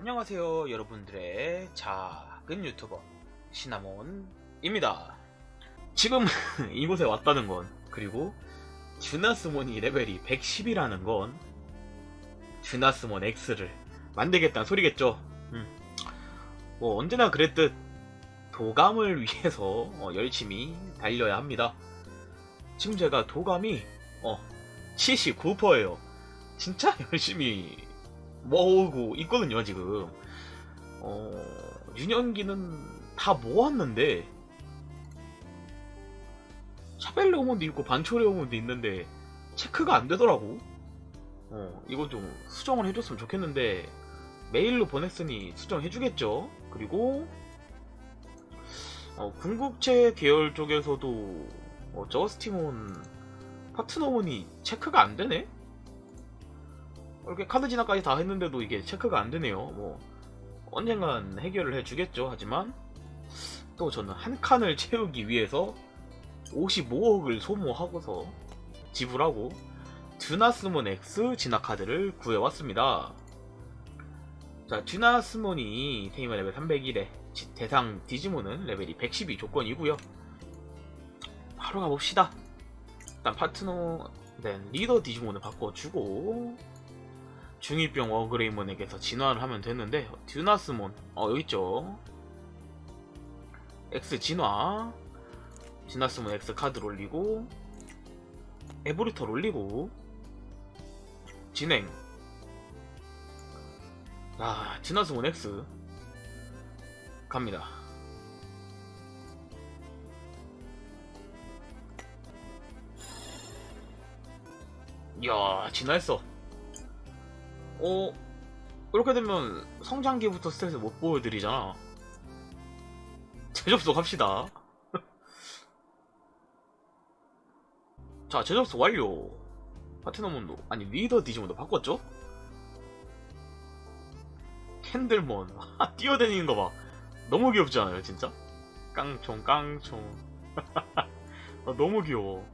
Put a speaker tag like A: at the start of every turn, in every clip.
A: 안녕하세요 여러분들의 작은 유튜버 시나몬입니다. 지금 이곳에 왔다는 건 그리고 주나스몬이 레벨이 110이라는 건 주나스몬 X를 만들겠다는 소리겠죠? 음. 뭐 언제나 그랬듯 도감을 위해서 어, 열심히 달려야 합니다. 지금 제가 도감이 어, 79%예요. 진짜 열심히 모으고 있거든요 지금. 어 유년기는 다 모았는데 샤벨레오몬도 있고 반초레오몬도 있는데 체크가 안 되더라고. 어 이거 좀 수정을 해줬으면 좋겠는데 메일로 보냈으니 수정해주겠죠. 그리고 어, 궁극체 계열 쪽에서도 어, 저스티몬 파트너몬이 체크가 안 되네 이렇게 카드 진화까지 다 했는데도 이게 체크가 안 되네요. 뭐 언젠간 해결을 해주겠죠. 하지만 또 저는 한 칸을 채우기 위해서 55억을 소모하고서 지불하고 듀나스몬 X 진화 카드를 구해왔습니다. 자, 듀나스몬이 테이머 레벨 301에 대상 디지몬은 레벨이 112 조건이고요. 바로 가봅시다. 일단 파트너 된 리더 디지몬을 바꿔주고 중이병 어그레이몬에게서 진화를 하면 됐는데 듀나스몬. 어 여기 있죠? X 진화. 듀나스몬 X 카드 올리고 에보리터 올리고 진행. 아 듀나스몬 X. 갑니다. 이야 진화했어 어 이렇게 되면 성장기부터 스탯을 못 보여드리잖아. 재접속 합시다. 자 재접속 완료. 파트너몬도 아니 리더 디지몬도 바꿨죠? 캔들몬. 아, 뛰어다니는 거봐. 너무 귀엽지 않아요 진짜? 깡총 깡총. 아, 너무 귀여워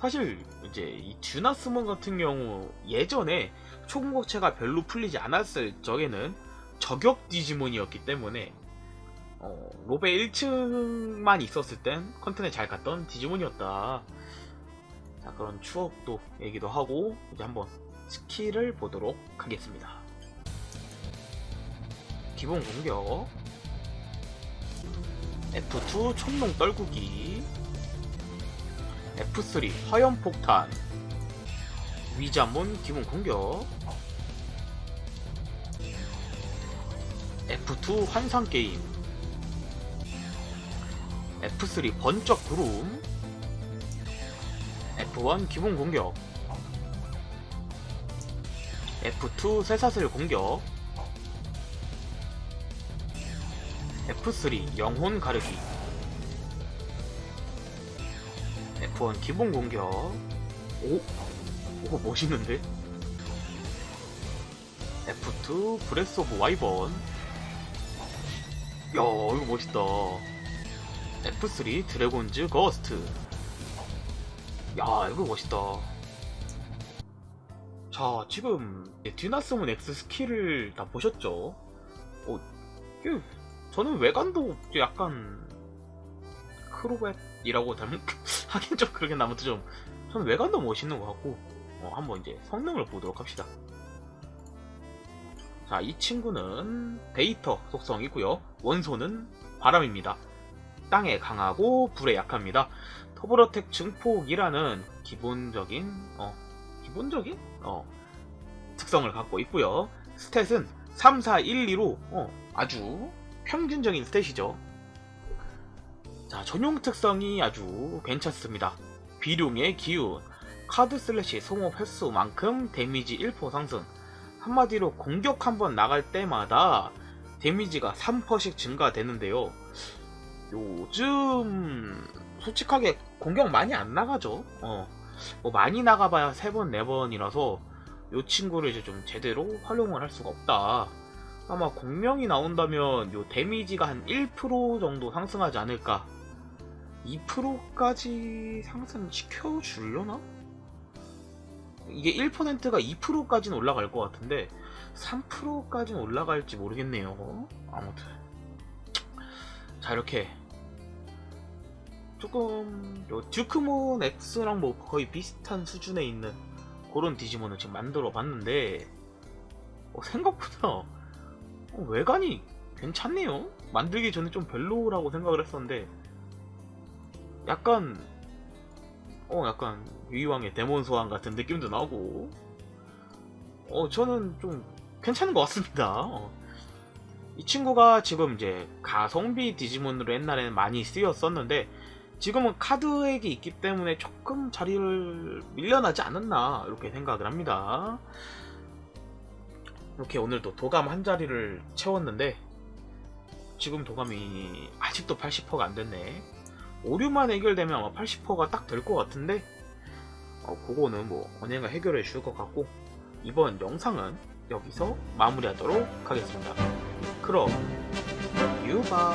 A: 사실 이제 이 듀나스몬 같은 경우 예전에 초궁극체가 별로 풀리지 않았을 적에는 저격 디지몬이었기 때문에 어, 로베 1층만 있었을 땐 컨텐에 잘 갔던 디지몬이었다. 자 그런 추억도 얘기도 하고 이제 한번 스킬을 보도록 하겠습니다. 기본 공격 F2 총롱 떨구기 F3 화염폭탄. 위자몬 기본 공격. F2 환상게임. F3 번쩍 구름 F1 기본 공격. F2 쇠사슬 공격. F3 영혼 가르기 F1 기본 공격 오? 오 멋있는데? F2 브레스 오브 와이번 야 이거 멋있다 F3 드래곤즈 거스트 야 이거 멋있다 자 지금 듀나스문 X 스킬을 다 보셨죠? 어, 그, 저는 외관도 약간 크로벳이라고 닮은 하긴 좀 그러긴 아무튼 좀 저는 외관도 멋있는 것 같고 어, 한번 이제 성능을 보도록 합시다. 자, 이 친구는 데이터 속성이고요. 원소는 바람입니다. 땅에 강하고 불에 약합니다. 터보로텍 증폭이라는 기본적인 어, 기본적인 어, 특성을 갖고 있고요. 스탯은 3, 4, 1, 2로 어, 아주 평균적인 스탯이죠. 자, 전용 특성이 아주 괜찮습니다. 비룡의 기운, 카드 슬래시 소모 횟수만큼 데미지 1% 상승. 한마디로 공격 한번 나갈 때마다 데미지가 3%씩 증가되는데요. 요즘 솔직하게 공격 많이 안 나가죠. 어. 뭐 많이 나가봐야 3번, 4번이라서 요 친구를 이제 좀 제대로 활용을 할 수가 없다. 아마 공명이 나온다면 요 데미지가 한 1% 정도 상승하지 않을까 2%까지 상승 시켜 줄려나? 이게 1%가 2%까지는 올라갈 것 같은데 3%까지는 올라갈지 모르겠네요. 아무튼 자 이렇게 조금 요 듀크몬 X랑 뭐 거의 비슷한 수준에 있는 그런 디지몬을 지금 만들어 봤는데 어, 생각보다 어, 외관이 괜찮네요. 만들기 전에 좀 별로라고 생각을 했었는데 약간 어 약간 위왕의 데몬 소환 같은 느낌도 나고 어 저는 좀 괜찮은 것 같습니다. 어. 이 친구가 지금 이제 가성비 디지몬으로 옛날에는 많이 쓰였었는데 지금은 카드액이 있기 때문에 조금 자리를 밀려나지 않았나 이렇게 생각을 합니다. 이렇게 오늘도 도감 한 자리를 채웠는데 지금 도감이 아직도 80%가 안 됐네. 오류만 해결되면 아마 80%가 딱 될 것 같은데 어, 그거는 뭐 언젠가 해결해 줄 것 같고 이번 영상은 여기서 마무리하도록 하겠습니다. 그럼 유바